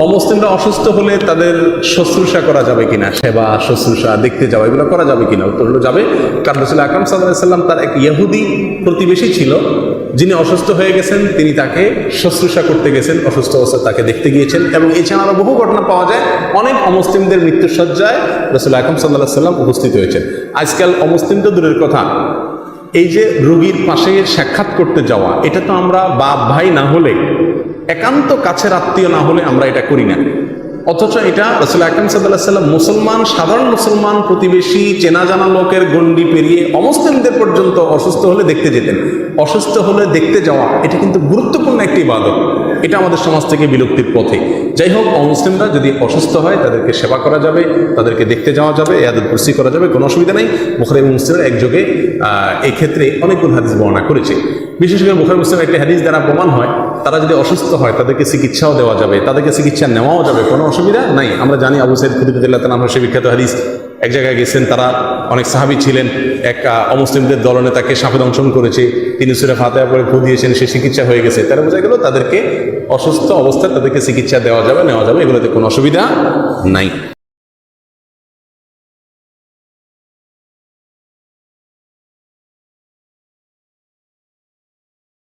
অমুসলিমরা অসুস্থ হলে তাদের শুশ্রূষা করা যাবে কিনা? সেবা, শুশ্রূষা, দেখতে যাওয়া, এগুলো করা যাবে কিনা? উত্তর হলো যাবে। কারণ রসুল আকরাম সাল্লাম তার এক ইহুদি প্রতিবেশী ছিল। যিনি অসুস্থ হয়ে গেছেন, তিনি তাকে শুশ্রূষা করতে গেছেন, অসুস্থ অবস্থায় তাকে দেখতে গিয়েছেন এবং এছাড়া আরও বহু ঘটনা পাওয়া যায়। অনেক অমুসলিমদের মৃত্যুসজ্জায় রসুল আকরাম সাল্লাহ সাল্লাম উপস্থিত হয়েছেন। আজকাল অমুসলিম তো দূরের কথা। এই যে রোগীর পাশে সাক্ষাৎ করতে যাওয়া, এটা তো আমরা বাপ ভাই না হলে একান্ত কাছের আত্মীয় না হলে আমরা এটা করি না। অথচ এটা রসুল আকরম সাল্লাহ সাল্লাম মুসলমান সাধারণ মুসলমান প্রতিবেশী চেনা জানা লোকের গণ্ডি পেরিয়ে অমুসলিমদের পর্যন্ত অসুস্থ হলে দেখতে যেতেন। অসুস্থ হলে দেখতে যাওয়া এটা কিন্তু গুরুত্বপূর্ণ একটি ইবাদত। এটা আমাদের সমাজ থেকে বিলুপ্তির পথে। যাই হোক অমুসলিমরা যদি অসুস্থ হয় তাদেরকে সেবা করা যাবে তাদেরকে দেখতে যাওয়া যাবে এদের কুর্সি করা যাবে কোনো অসুবিধা নেই। বুখারি মুসলিমের একযোগে আহ, এই ক্ষেত্রে অনেকগুলো হাদিস বর্ণনা করেছে। বিশেষ করে বুখারি মুসলিমের একটি হাদিস দ্বারা প্রমাণ হয় তারা যদি অসুস্থ হয়, তাদেরকে চিকিৎসাও দেওয়া যাবে। তাদেরকে চিকিৎসা নেওয়াও যাবে, কোনো অসুবিধা নাই। আমরা জানি আবু সাইদ খুদিবুল্লাহ তালা সে বিখ্যাত হাদিস, এক জায়গায় গেছেন, তারা অনেক সাহাবি ছিলেন, এক অমুসলিমদের দলনে তাকে সাপে দংশন করেছে। তিনি সুরে ফাতেহা করে ফু দিয়েছেন, সে চিকিৎসা হয়ে গেছে। তারা বোঝা গেল তাদেরকে অসুস্থ অবস্থায় তাদেরকে চিকিৎসা দেওয়া যাবে, নেওয়া যাবে, এগুলোতে কোনো অসুবিধা নাই।